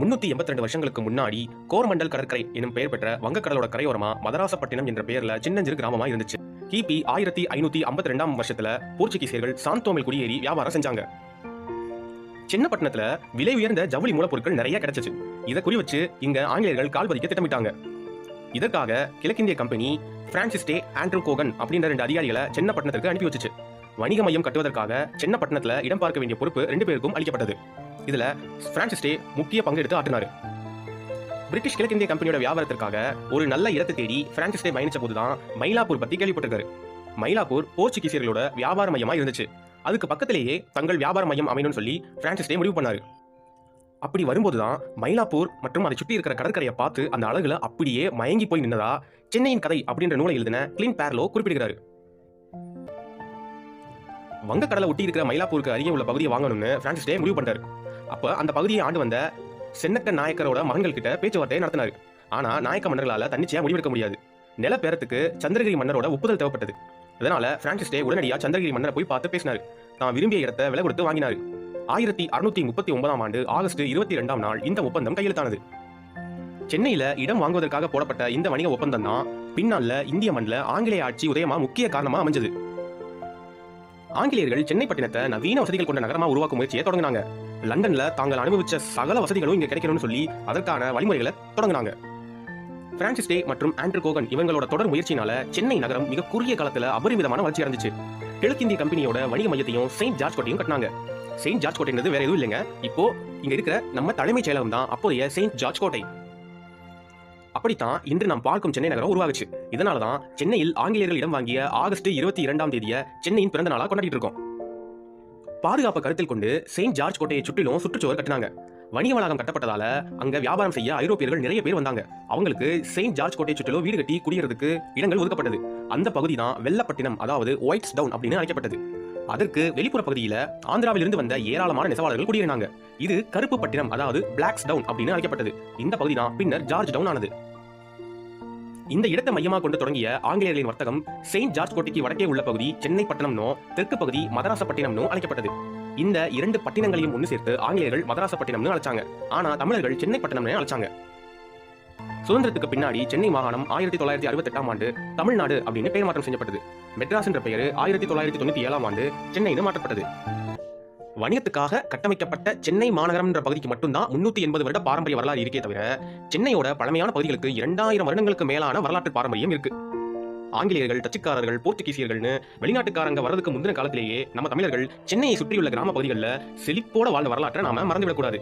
முன்னூத்தி எண்பத்தி ரெண்டு வருஷங்களுக்கு முன்னாடி கோர்மண்டல் கடற்கரை எனும் பெயர் பெற்ற வங்கக்கடலோட கரையோரமா மதராசப்பட்டினம் என்ற பெயர்ல சின்னஞ்சிறு கிராமமா இருந்துச்சு. கிபி ஆயிரத்தி ஐநூத்தி ஐம்பத்தி ரெண்டாம் வருஷத்துல போர்ச்சுகீசியர்கள் சாந்தோமில் குடியேறி வியாபாரம் செஞ்சாங்க. சின்னப்பட்டினத்துல விலை உயர்ந்த ஜவுளி மூலப்பொருட்கள் நிறைய கிடைச்சிச்சு. இதை குறி வச்சு இங்க ஆங்கிலேயர்கள் கால் பதிக்க திட்டமிட்டாங்க. இதற்காக கிழக்கிந்திய company Francis Day Andrew Cogan அப்படின்ற ரெண்டு அதிகாரிகளை சென்னப்பட்டினத்திற்கு அனுப்பி வச்சுச்சு. வணிக மையம் கட்டுவதற்காக சென்னப்பட்டினத்துல இடம் பார்க்க வேண்டிய பொறுப்பு ரெண்டு பேருக்கும் அளிக்கப்பட்டது. இதுல பிரான்சிஸ் டே முக்கிய பங்கு எடுத்து ஆற்றினாரு பிரிட்டிஷ் கிழக்கிந்திய கம்பெனியோட வியாபாரத்திற்காக ஒரு நல்ல இடத்தை தேடி பிரான்சிஸ் டே பயணிச்ச போதுதான் மயிலாப்பூர் பத்தி கேள்விப்பட்டிருக்காரு. மயிலாப்பூர் போர்ச்சுகீசியர்களோட வியாபார மையமா இருந்துச்சு. அதுக்கு பக்கத்திலேயே தங்கள் வியாபார மையம் அமையணும்னு சொல்லி பிரான்சிஸ் டே முடிவு பண்ணார். அப்படி வரும்போதுதான் மயிலாப்பூர் மற்றும் அதை சுற்றி இருக்கிற கடற்கரையை பார்த்து அந்த அழகுல அப்படியே மயங்கி போய் நின்னதா சென்னையின் கதை அப்படின்ற நூலை எழுதின கிளீன் பேர்லோ குறிப்பிடுகிறாரு. வங்கக்கடலை ஒட்டி இருக்கிற மயிலாப்பூருக்கு அருகே உள்ள பகுதியை வாங்கணும்னு பிரான்சிஸ் டே முடிவு பண்ணாரு அப்ப அந்த பகுதியை ஆண்டு வந்த சென்னக்க நாயக்கரோட மகன்கள் கிட்ட பேச்சுவார்த்தையை நடத்தினாரு. ஆனா நாயக்க மன்னர்களால தன்னிச்சையா முடிவெடுக்க முடியாது. நில பேரத்துக்கு சந்திரகிரி மன்னரோட ஒப்புதல் தேவைப்பட்டது. அதனால பிரான்சிஸ் டே உடனடியா சந்திரகிரி மன்னரை போய் பார்த்து பேசினாரு. தான் விரும்பிய இடத்தை விலை கொடுத்து வாங்கினாரு. ஆயிரத்தி அறுநூத்தி முப்பத்தி ஒன்பதாம் ஆண்டு ஆகஸ்ட் இருபத்தி இரண்டாம் நாள் இந்த ஒப்பந்தம் கையெழுத்தானது. சென்னையில இடம் வாங்குவதற்காக போடப்பட்ட இந்த வணிக ஒப்பந்தம் தான் பின்னால இந்திய மண்ணில் ஆங்கிலேய ஆட்சி உதயமா முக்கிய காரணமா அமைஞ்சது. ஆங்கிலேயர்கள் சென்னை பட்டினத்தை நவீன வசதிகள் கொண்ட நகரமா உருவாக்கும் முயற்சியை தொடங்கினாங்க. லண்டன்ல தாங்கள் அனுபவிச்ச சகல வசதிகளும் இங்க கிடைக்கணும்னு சொல்லி அதற்கான வழிமுறைகளை தொடங்கினாங்க. பிரான்சிஸ் டே மற்றும் ஆண்ட்ரூ கோகன் இவங்களோட தொடர் முயற்சினால சென்னை நகரம் மிக குறுகிய காலத்துல அபரிமிதமான வளர்ச்சி அடைஞ்சிச்சு. கிழக்கிந்திய கம்பெனியோட வணிக மையத்தையும் செயின்ட் ஜார்ஜ் கோட்டையும் கட்டினாங்க. செயின்ட் ஜார்ஜ் கோட்டைன்றது வேற எதுவும் இல்லைங்க. இப்போ இங்க இருக்கிற நம்ம தலைமைச் செயலகம் தான் அப்போதைய செயின்ட் ஜார்ஜ் கோட்டை. அப்படித்தான் இன்று நாம் பார்க்கும் சென்னை நகரம் உருவாகுச்சு. இதனால தான் சென்னையில் ஆங்கிலேயர்கள் இடம் வாங்கிய ஆகஸ்ட் இருபத்தி இரண்டாம் தேதிய சென்னையின் பிறந்த நாளா கொண்டாடிட்டு இருக்கோம். பாதுகாப்பை கருத்தில் கொண்டு செயின்ட் ஜார்ஜ் கோட்டையை சுற்றிலும் சுற்றுச்சுவர் கட்டினாங்க. வணிக வளாகம் கட்டப்பட்டதால அங்க வியாபாரம் செய்ய ஐரோப்பியர்கள் நிறைய பேர் வந்தாங்க. அவங்களுக்கு செயின்ட் ஜார்ஜ் கோட்டையை சுற்றிலும் வீடு கட்டி குடியேறதுக்கு இடங்கள் ஒதுக்கப்பட்டது. அந்த பகுதி தான் வெள்ளப்பட்டினம் அதாவது ஒயிட்ஸ் டவுன் அப்படின்னு அழைக்கப்பட்டது. அதற்கு வெளிப்புற பகுதியில ஆந்திராவிலிருந்து வந்த ஏராளமான நெசவாளர்கள் குடியேறினாங்க. இது கருப்பு பட்டினம் அதாவது பிளாக்ஸ் டவுன் அப்படின்னு அழைக்கப்பட்டது. இந்த பகுதி தான் பின்னர் ஜார்ஜ் டவுன் ஆனது. இந்த இடத்தை மையமாக கொண்டு தொடங்கிய ஆங்கிலேயர்களின் வர்த்தகம் செயின்ட் ஜார்ஜ் கோட்டைக்கு வடக்கே உள்ள பகுதி சென்னை பட்டணம்னோ தெற்கு பகுதி மதராசப்பட்டினம்னோ அழைக்கப்பட்டது. இந்த இரண்டு பட்டினங்களையும் ஒன்று சேர்த்து ஆங்கிலேயர்கள் மதராசப்பட்டினம்னு அழைச்சாங்க. ஆனா தமிழர்கள் சென்னை பட்டணம்னு அழைச்சாங்க. சுதந்திரத்துக்கு பின்னாடி சென்னை மாகாணம் ஆயிரத்தி தொள்ளாயிரத்தி அறுபத்தி எட்டாம் ஆண்டு தமிழ்நாடு அப்படின்னு பெயர் மாற்றம் செய்யப்பட்டது. மெட்ராஸ் என்ற பெயர் ஆயிரத்தி தொள்ளாயிரத்தி தொண்ணூத்தி ஏழாம் ஆண்டு சென்னைன்னு மாற்றப்பட்டது. வணிகத்துக்காக கட்டமைக்கப்பட்ட சென்னை மாநகரம் என்ற பகுதிக்கு மட்டும்தான் முன்னூத்தி எண்பது வருட பாரம்பரிய வரலாறு இருக்கே தவிர சென்னையோட பழமையான பகுதிகளுக்கு இரண்டாயிரம் வருடங்களுக்கு மேலான வரலாற்று பாரம்பரியம் இருக்கு. ஆங்கிலேயர்கள் டச்சுக்காரர்கள் போர்த்துகீசியர்கள்னு வெளிநாட்டுக்காரங்க வரதுக்கு முந்தின காலத்திலேயே நம்ம தமிழர்கள் சென்னையை சுற்றியுள்ள கிராம பகுதிகளில் செழிப்போட வாழ்ந்த வரலாற்றை நாம மறந்துவிடக்கூடாது